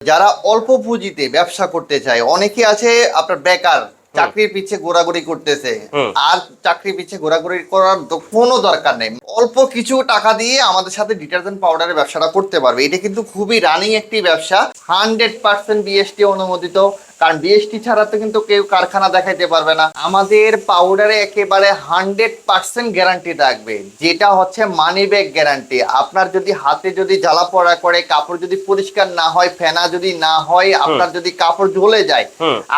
যারা অল্প পুঁজিতে ব্যবসা করতে চায় অনেকে আছে আপনার বেকার চাকরির পিছে ঘোরাঘুরি করতেছে। আর চাকরির পিছে ঘোরাঘুরি করার কোনো দরকার নেই। অল্প কিছু টাকা দিয়ে আমাদের সাথে ডিটারজেন্ট পাউডারের ব্যবসাটা করতে পারবে। এটা কিন্তু খুবই রানিং একটি ব্যবসা। হান্ড্রেড পার্সেন্ট বিএসটি অনুমোদিত। কারণ বিএসটি ছাড়া তো কিন্তু কেউ কারখানা দেখাইতে পারবে না। আমাদের পাউডারে একেবারে হান্ড্রেড পার্সেন্ট গ্যারান্টি থাকবে। যেটা হচ্ছে মানি ব্যাগ গ্যারান্টি আপনার যদি হাতে যদি জ্বালা পড়া করে কাপড় যদি পরিষ্কার না হয় ফেনা যদি না হয় আপনার যদি কাপড় জ্বলে যায়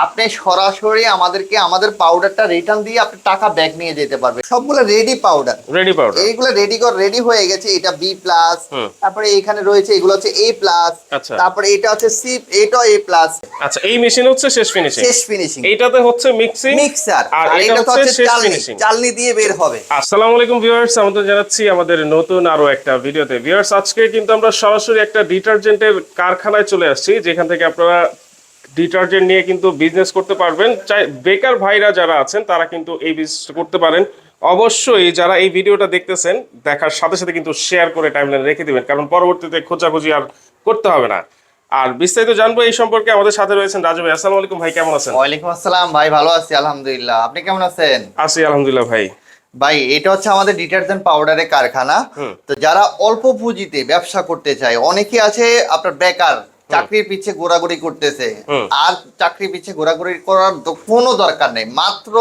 আপনি সরাসরি আমাদেরকে আমাদের পাউডারটা রিটার্ন দিয়ে আপনি টাকা ব্যাগ নিয়ে যেতে পারবে সবগুলো রেডি পাউডার রেডি পাউডার এইগুলো রেডি কর রেডি হয়ে গেছে এটা বি প্লাস তারপরে এখানে রয়েছে এগুলো হচ্ছে এ প্লাস আচ্ছা। তারপরে এটা হচ্ছে সি এটাও এ প্লাস আচ্ছা এই মেশিন হচ্ছে শেষ ফিনিশিং শেষ ফিনিশিং এইটাতে হচ্ছে মিক্সিং মিক্সার আর এটা এটা তো হচ্ছে শেষ চালনি ফিনিশিং চালনি দিয়ে বের হবে। আসসালামু আলাইকুম ভিউয়ার্স আমাদের জানাচ্ছি আমাদের নতুন আরও একটা ভিডিওতে। ভিউয়ার্স আজকে কিন্তু আমরা সরাসরি একটা ডিটারজেন্টের কারখানায় চলে আসছি যেখান থেকে আপনারা ডিটারজেন্ট নিয়ে কিন্তু বিজনেস করতে পারবেন। চাই বেকার ভাইরা যারা আছেন তারা কিন্তু এই বিজনেস করতে পারেন। অবশ্যই যারা এই ভিডিওটা দেখতেছেন দেখার সাথে সাথে কিন্তু শেয়ার করে টাইমলাইনে রেখে দেবেন কারণ পরবর্তীতে খোঁজাখুঁজি আর করতে হবে না। আর বিস্তারিত জানব এই সম্পর্কে আমাদের সাথে রয়েছেন রাজু ভাই। আসসালামু আলাইকুম ভাই কেমন আছেন? ওয়ালাইকুম আসসালাম ভাই ভালো আছি আলহামদুলিল্লাহ। আপনি কেমন আছেন? আছি আলহামদুলিল্লাহ ভাই। ভাই এটা হচ্ছে আমাদের ডিটারজেন্ট পাউডারের কারখানা। তো যারা অল্প পুঁজিতে ব্যবসা করতে চায় অনেকে আছে আপনার বেকার চাকরির পিছে ঘোরাঘুরি করতেছে। আর চাকরির পিছে ঘোরাঘুরি করার তো কোনো দরকার নেই। মাত্র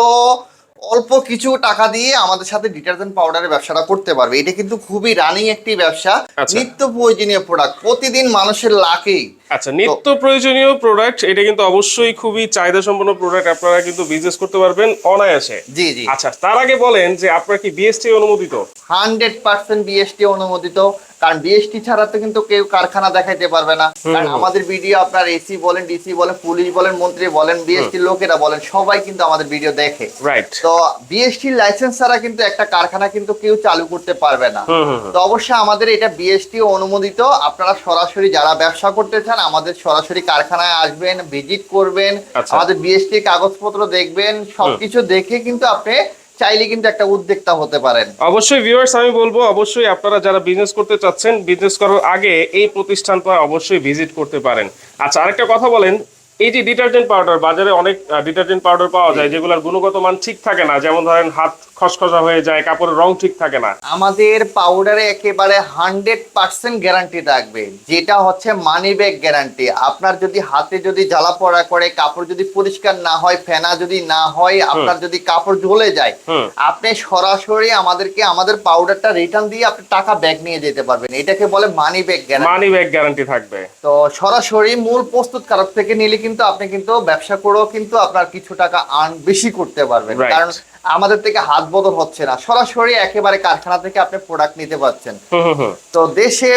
অল্প কিছু টাকা দিয়ে আমাদের সাথে ডিটারজেন্ট পাউডারের ব্যবসাটা করতে পারবে। এটা কিন্তু খুবই রানিং একটি ব্যবসা। আচ্ছা। নিত্য প্রয়োজনীয় প্রোডাক্ট প্রতিদিন মানুষের লাখেই আচ্ছা নিত্য প্রয়োজনীয় প্রোডাক্ট এটা কিন্তু অবশ্যই খুবই চাহিদা সম্পন্ন প্রোডাক্ট আপনারা কিন্তু বিজনেস করতে পারবেন অনায়াসে। জি জি। আচ্ছা তার আগে বলেন যে আপনার কি বিএসটি অনুমোদিত? হান্ড্রেড পার্সেন্ট বিএসটি অনুমোদিত কারণ বিএসটি ছাড়া তো কিন্তু কেউ কারখানা দেখাইতে পারবে না। কারণ আমাদের ভিডিও আপনার এসি বলেন ডিসি বলেন পুলিশ বলেন মন্ত্রী বলেন বিএসটি লোকেরা বলেন সবাই কিন্তু আমাদের ভিডিও দেখে। রাইট তো বিএসটি লাইসেন্স ছাড়া কিন্তু একটা কারখানা কিন্তু কেউ চালু করতে পারবে না। তো অবশ্যই আমাদের এটা বিএসটি অনুমোদিত আপনারা সরাসরি যারা ব্যবসা করতে চান আমাদের সরাসরি কারখানায় আসবেন ভিজিট করবেন আচ্ছা। আমাদের বিএসটি কাগজপত্র দেখবেন সবকিছু দেখে কিন্তু আপনি চাইলে কিন্তু একটা উদ্যোক্তা হতে পারেন। অবশ্যই ভিউয়ার্স আমি বলব অবশ্যই আপনারা যারা বিজনেস করতে চাচ্ছেন বিজনেস করার আগে এই প্রতিষ্ঠানটা অবশ্যই ভিজিট করতে পারেন। আচ্ছা আরেকটা কথা বলেন এই যে ডিটারজেন্ট পাউডার বাজারে অনেক ডিটারজেন্ট পাউডার পাওয়া যায় যেগুলোর গুণগত মান ঠিক থাকে না। যেমন ধরেন হাত খসখসা হয়ে যায় কাপড়ের রং ঠিক থাকে না। আমাদের পাউডারে একেবারে হান্ড্রেড পার্সেন্ট গ্যারান্টি থাকবে। যেটা হচ্ছে মানি ব্যাগ গ্যারান্টি আপনার যদি হাতে যদি জ্বালা পড়া করে কাপড় যদি পরিষ্কার না হয় ফেনা যদি না হয় আপনার যদি কাপড় জ্বলে যায় আপনি সরাসরি আমাদেরকে আমাদের পাউডারটা রিটার্ন দিয়ে আপনি টাকা ব্যাগ নিয়ে যেতে পারবেন। এটাকে বলে money back guarantee money back guarantee থাকবে। তো সরাসরি মূল প্রস্তুতকারক থেকে নিলে কিন্তু আপনি কিন্তু ব্যবসা করেও কিন্তু আপনার কিছু টাকা আর্ন বেশি করতে পারবেন। কারণ আমাদের থেকে হাত বদল হচ্ছে না। সরাসরি একেবারে কারখানা থেকে আপনি প্রোডাক্ট নিতে পারছেন। তো দেশে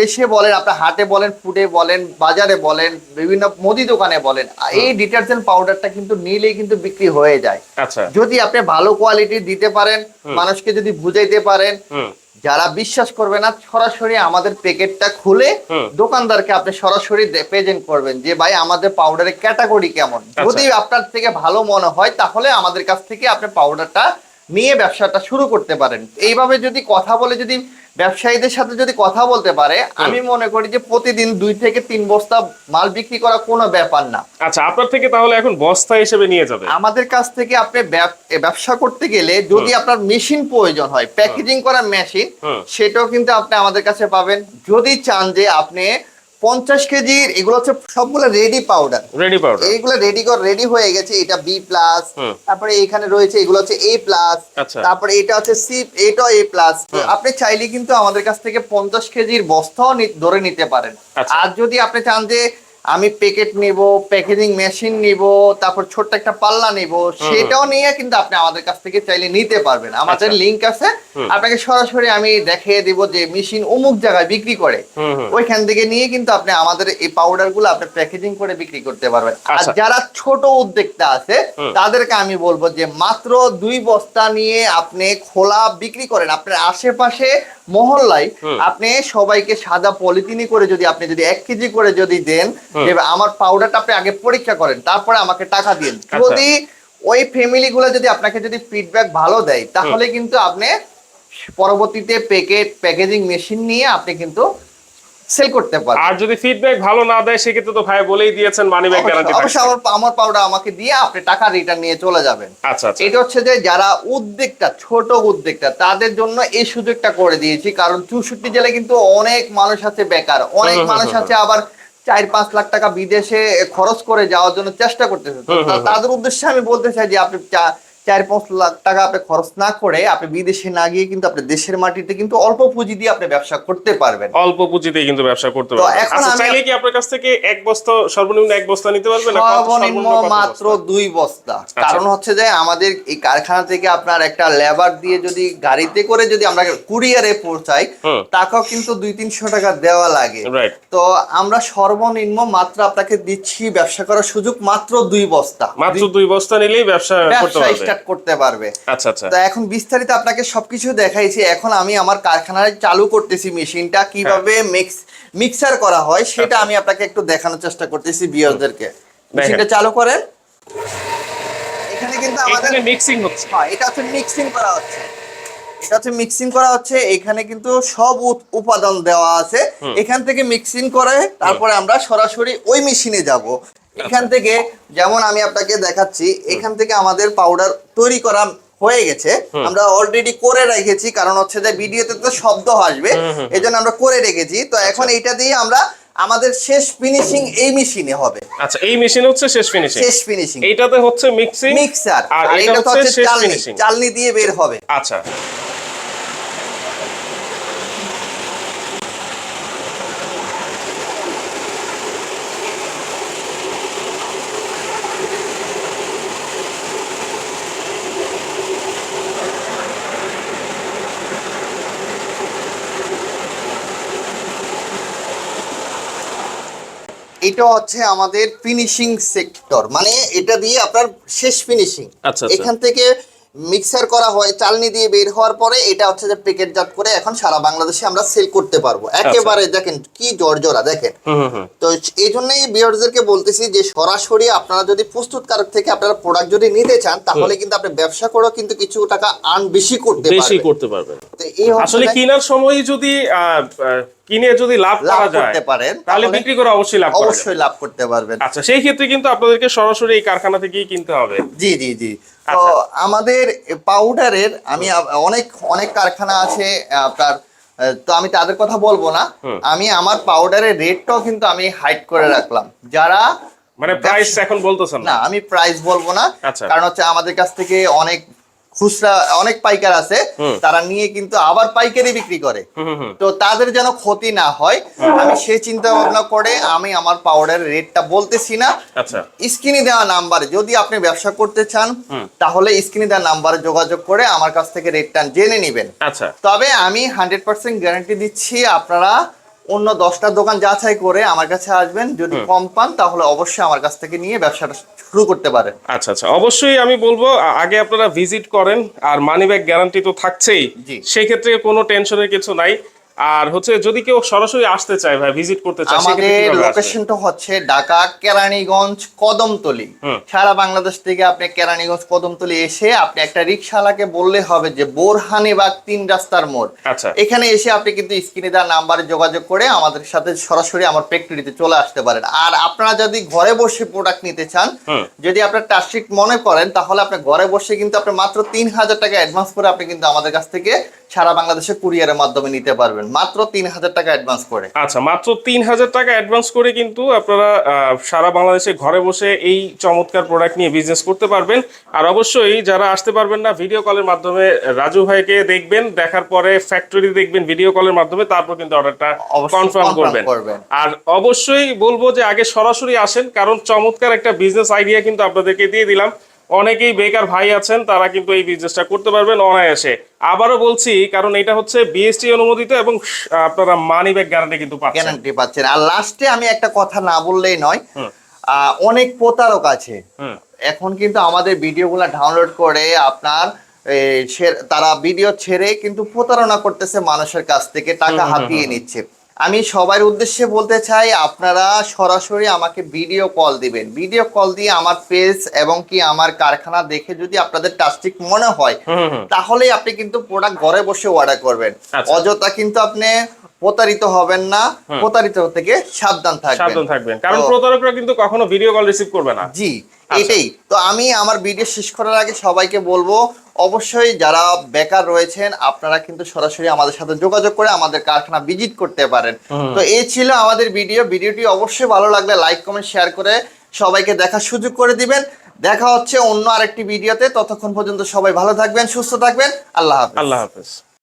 দেশে বলেন আপনার হাটে বলেন ফুডে বলেন বাজারে বলেন বিভিন্ন মুদি দোকানে বলেন এই ডিটারজেন্ট পাউডারটা কিন্তু নিলেই কিন্তু বিক্রি হয়ে যায়। আচ্ছা। যদি আপনি ভালো কোয়ালিটি দিতে পারেন মানুষকে যদি বুঝাইতে পারেন যারা বিশ্বাস করবে না সরাসরি আমাদের প্যাকেটটা খুলে দোকানদারকে আপনি সরাসরি প্রেজেন্ট করবেন যে ভাই আমাদের পাউডারের ক্যাটাগরি কেমন? আচ্ছা। যদি আপনার থেকে ভালো মনে হয় তাহলে আমাদের কাছ থেকে আপনি পাউডারটা নিয়ে ব্যবসাটা শুরু করতে পারেন। এইভাবে যদি কথা বলে যদি ব্যবসায়ীদের সাথে যদি কথা বলতে পারে আমি মনে করি যে প্রতিদিন দুই থেকে তিন বস্তা মাল বিক্রি করা কোনো ব্যাপার না। আচ্ছা আপনার থেকে তাহলে এখন বস্তা হিসেবে নিয়ে যাবে। আমাদের কাছ থেকে আপনি ব্যব- ব্যবসা করতে গেলে যদি আপনার মেশিন প্রয়োজন হয় প্যাকেজিং করা মেশিন সেটাও কিন্তু আপনি আমাদের কাছে পাবেন। যদি চান যে আপনি পঞ্চাশ কেজির এগুলো হচ্ছে সবগুলো রেডি পাউডার রেডি পাউডার এইগুলো রেডি কর রেডি হয়ে গেছে এটা বি প্লাস তারপরে এখানে রয়েছে এগুলো হচ্ছে এ প্লাস আচ্ছা। তারপরে এটা হচ্ছে সি এটা এ প্লাস আপনি চাইলে কিন্তু আমাদের কাছ থেকে পঞ্চাশ কেজির বস্তাও ধরে নিতে পারেন। আচ্ছা। আর যদি আপনি চান যে আমি প্যাকেট নিব প্যাকেজিং মেশিন নিব তারপর ছোট্ট একটা পাল্লা নিব সেটাও নিয়ে কিন্তু আপনি আমাদের কাছ থেকে চাইলে নিতে পারবেন। আমাদের আচ্ছা। লিংক আছে। আপনাকে সরাসরি আমি দেখিয়ে দিব যে মেশিন অমুক জায়গায় বিক্রি করে। ওইখান থেকে নিয়ে কিন্তু আপনি আমাদের এই পাউডারগুলো আপনি প্যাকেজিং করে বিক্রি করতে পারবেন। আর আচ্ছা। যারা ছোট উদ্যোক্তা আছে তাদেরকে আমি বলব যে মাত্র দুই বস্তা নিয়ে আপনি খোলা বিক্রি করেন। আপনার আশেপাশে মহল্লায় আপনি সবাইকে সাদা পলিথিনি করে যদি আপনি যদি এক কেজি করে যদি দেন। যে আমার পাউডারটা আপনি আগে পরীক্ষা করেন তারপরে আমাকে টাকা দিন। আচ্ছা। যদি ওই ফ্যামিলি গুলো যদি আপনাকে যদি ফিডব্যাক ভালো দেয় তাহলে কিন্তু আপনি পরবর্তীতে প্যাকেট প্যাকেজিং মেশিন নিয়ে আপনি কিন্তু সেল করতে আর যদি ফিডব্যাক ভালো না দেয় সেক্ষেত্রে তো ভাই বলেই দিয়েছেন মানি ব্যাক গ্যারান্টি অবশ্যই আমার আমার পাউডার আমাকে দিয়ে আপনি টাকা রিটার্ন নিয়ে চলে যাবেন। আচ্ছা আচ্ছা। এটা হচ্ছে যে যারা উদ্যোক্তা ছোট উদ্যোক্তা তাদের জন্য এই সুযোগটা করে দিয়েছি কারণ চৌষট্টি জেলায় কিন্তু অনেক মানুষ আছে বেকার অনেক মানুষ আছে আবার চার পাঁচ লাখ টাকা বিদেশে খরচ করে যাওয়ার জন্য চেষ্টা করতেছে। তাদের উদ্দেশ্যে আমি বলতে চাই যে আপনি চা- চার পাঁচ লাখ টাকা আপনি খরচ না করে আপনি বিদেশে না গিয়ে কিন্তু আপনি দেশের মাটিতে কিন্তু অল্প পুঁজি দিয়ে আপনি ব্যবসা করতে পারবেন। অল্প পুঁজিতে কিন্তু ব্যবসা করতে পারবেন। এখন আচ্ছা চাইলে কি আপনার কাছ থেকে এক বস্তা সর্বনিম্ন এক বস্তা নিতে পারবেন না? সর্বনিম্ন মাত্র দুই বস্তা। আচ্ছা। কারণ হচ্ছে যে আমাদের এই কারখানা থেকে আপনার একটা লেবার দিয়ে যদি গাড়িতে করে যদি আমরা কুরিয়ারে পৌঁছাই। তাকেও কিন্তু দুই তিনশো টাকা দেওয়া লাগে। তো আমরা সর্বনিম্ন মাত্র আপনাকে দিচ্ছি ব্যবসা করার সুযোগ মাত্র দুই বস্তা। মাত্র দুই বস্তা নিলেই ব্যবসা করতে ব্যবসা পারবে। স্টার্ট করতে পারবে। আচ্ছা আচ্ছা। তো এখন বিস্তারিত আপনাকে সবকিছু দেখাইছি। এখন আমি আমার কারখানায় চালু করতেছি মেশিনটা কীভাবে মিক্স মিক্সার করা হয় সেটা আচ্ছা। আমি আপনাকে একটু দেখানোর চেষ্টা করতেছি বিয়ারদেরকে মেশিনটা চালু করেন। এখানে কিন্তু আমাদের এখানে মিক্সিং হচ্ছে। হ্যাঁ এটা হচ্ছে মিক্সিং করা হচ্ছে। এটা হচ্ছে মিক্সিং করা হচ্ছে। এখানে কিন্তু সব উপাদান দেওয়া আছে। এখান থেকে মিক্সিং করে তারপরে আমরা সরাসরি ওই মেশিনে যাব। এখান থেকে যেমন আমি আপনাকে দেখাচ্ছি এখান থেকে আমাদের পাউডার তৈরি করা হয়ে গেছে। আমরা অলরেডি করে রেখেছি কারণ হচ্ছে যে ভিডিওতে তো শব্দ আসবে এই জন্য আমরা করে রেখেছি। তো এখন এইটা দিয়ে আমরা আমাদের শেষ ফিনিশিং এই মেশিনে হবে। আচ্ছা এই মেশিন হচ্ছে শেষ ফিনিশিং শেষ ফিনিশিং এইটাতে হচ্ছে মিক্সিং মিক্সার আর এটা এটা হচ্ছে চালনি। চালনি দিয়ে বের হবে। আচ্ছা। এটা হচ্ছে আমাদের ফিনিশিং সেক্টর মানে এটা দিয়ে আপনার শেষ ফিনিশিং আচ্ছা, আচ্ছা। এখান থেকে মিক্সার করা হয় চালনি দিয়ে বের হওয়ার পরে এটা হচ্ছে যে প্যাকেটজাত করে এখন সারা বাংলাদেশে আমরা সেল করতে পারব। একেবারে দেখেন কি জর্জরা দেখেন। তো এই জন্যই বিয়ারদেরকে বলতেছি যে সরাসরি আপনারা যদি প্রস্তুতকারক থেকে আপনারা প্রোডাক্ট যদি নিতে চান তাহলে কিন্তু আপনি ব্যবসা করেও কিন্তু কিছু টাকা আর্ন বেশি করতে বেশি করতে পারবেন। তো এই হচ্ছে আসলে কেনার সময় যদি কিনে যদি লাভ করা যায় করতে পারেন, তাহলে বিক্রি করে অবশ্যই লাভ অবশ্যই লাভ করতে পারবেন। আচ্ছা সেই ক্ষেত্রে কিন্তু আপনাদেরকে সরাসরি এই কারখানা থেকেই কিনতে হবে। জি জি জি। তো আচ্ছা। আমাদের পাউডারের আমি অনেক অনেক কারখানা আছে আপনার তো আমি তাদের কথা বলব না। আমি আমার পাউডারের রেটটাও কিন্তু আমি হাইড করে রাখলাম। যারা মানে প্রাইস এখন বলতেছেন না? আমি প্রাইস বলব না। আচ্ছা। কারণ হচ্ছে আমাদের কাছ থেকে অনেক খুচরা অনেক পাইকার আছে তারা নিয়ে কিন্তু আবার পাইকারি বিক্রি করে। তো তাদের যেন ক্ষতি না হয় আমি সেই চিন্তা ভাবনা করে আমি আমার পাউডারের রেটটা বলতেছি না। আচ্ছা। স্ক্রিনে দেওয়া নাম্বারে যদি আপনি ব্যবসা করতে চান তাহলে স্ক্রিনে দেওয়া নাম্বারে যোগাযোগ করে আমার কাছ থেকে রেটটা জেনে নেবেন। আচ্ছা। তবে আমি হান্ড্রেড পার্সেন্ট গ্যারান্টি দিচ্ছি আপনারা অন্য দশটা দোকান যাচাই করে আমার কাছে আসবেন। যদি কম পান তাহলে অবশ্যই আমার কাছ থেকে নিয়ে ব্যবসাটা শুরু করতে পারেন আচ্ছা আচ্ছা। অবশ্যই আমি বলব আগে আপনারা ভিজিট করেন আর মানি ব্যাগ গ্যারান্টি তো থাকছেই। সেই ক্ষেত্রে কোনো টেনশনের কিছু নাই। আর হচ্ছে যদি কেউ সরাসরি আসতে চায় ভাই ভিজিট করতে চায় আমাদের লোকেশনটা হচ্ছে ঢাকা কেরানীগঞ্জ কদমতলি। সারা বাংলাদেশ থেকে আপনি কেরানীগঞ্জ কদমতলি এসে আপনি একটা রিক্সাওয়ালাকে বললে হবে যে বোরহানিবাগ তিন রাস্তার মোড়। আচ্ছা। এখানে এসে আপনি কিন্তু স্ক্রিনে দেওয়া নাম্বারে যোগাযোগ করে আমাদের সাথে সরাসরি আমার ফ্যাক্টরিতে চলে আসতে পারেন। আর আপনারা যদি ঘরে বসে প্রোডাক্ট নিতে চান যদি আপনার টাস্টিক মনে করেন তাহলে আপনি ঘরে বসে কিন্তু আপনি মাত্র তিন হাজার টাকা অ্যাডভান্স করে আপনি কিন্তু আমাদের কাছ থেকে সারা বাংলাদেশে কুরিয়ারের মাধ্যমে নিতে পারবেন। মাত্র তিন হাজার টাকা অ্যাডভান্স করে। আচ্ছা মাত্র তিন হাজার টাকা অ্যাডভান্স করে কিন্তু আপনারা সারা বাংলাদেশে ঘরে বসে এই চমৎকার প্রোডাক্ট নিয়ে বিজনেস করতে পারবেন। আর অবশ্যই যারা আসতে পারবেন না ভিডিও কলের মাধ্যমে রাজু ভাইকে দেখবেন দেখার পরে ফ্যাক্টরি দেখবেন ভিডিও কলের মাধ্যমে তারপর কিন্তু অর্ডারটা কনফার্ম করবেন। আর অবশ্যই বলব যে আগে সরাসরি আসেন কারণ চমৎকার একটা বিজনেস আইডিয়া কিন্তু আপনাদেরকে দিয়ে দিলাম। অনেকেই বেকার ভাই আছেন তারা কিন্তু এই বিজনেসটা করতে পারবেন অনায়াসে। আবারও বলছি কারণ এটা হচ্ছে বিএসটি অনুমোদিত এবং আপনারা মানি ব্যাগ গ্যারান্টি কিন্তু পাচ্ছেন। গ্যারান্টি পাচ্ছেন। আর লাস্টে আমি একটা কথা না বললেই নয় আহ, অনেক প্রতারক আছে। এখন কিন্তু আমাদের ভিডিওগুলো ডাউনলোড করে আপনার তারা ভিডিও ছেড়ে কিন্তু প্রতারণা করতেছে মানুষের কাছ থেকে টাকা হাতিয়ে নিচ্ছে। আমি সবার উদ্দেশ্যে বলতে চাই আপনারা সরাসরি আমাকে ভিডিও কল দিবেন। ভিডিও কল দিয়ে আমার পেজ এবং কি আমার কারখানা দেখে যদি আপনাদের টাস্টিক মনে হয় তাহলেই আপনি কিন্তু প্রোডাক্ট ঘরে বসে অর্ডার করবেন। আচ্ছা। অযথা কিন্তু আপনি প্রতারিত হবেন না প্রতারিত থেকে সাবধান থাকবেন। সাবধান থাকবেন। কারণ প্রতারকরা কিন্তু কখনো ভিডিও কল রিসিভ করবে না। জি। এটাই। তো আমি আমার ভিডিও শেষ করার আগে সবাইকে বলব অবশ্যই যারা বেকার রয়েছেন আপনারা কিন্তু সরাসরি আমাদের সাথে যোগাযোগ করে আমাদের কারখানা ভিজিট করতে পারেন। তো এই ছিল আমাদের ভিডিও ভিডিওটি অবশ্যই ভালো লাগলে লাইক কমেন্ট শেয়ার করে সবাইকে দেখার সুযোগ করে দিবেন। দেখা হচ্ছে অন্য আরেকটি ভিডিওতে ততক্ষণ পর্যন্ত সবাই ভালো থাকবেন সুস্থ থাকবেন। আল্লাহ হাফেজ। আল্লাহ হাফেজ।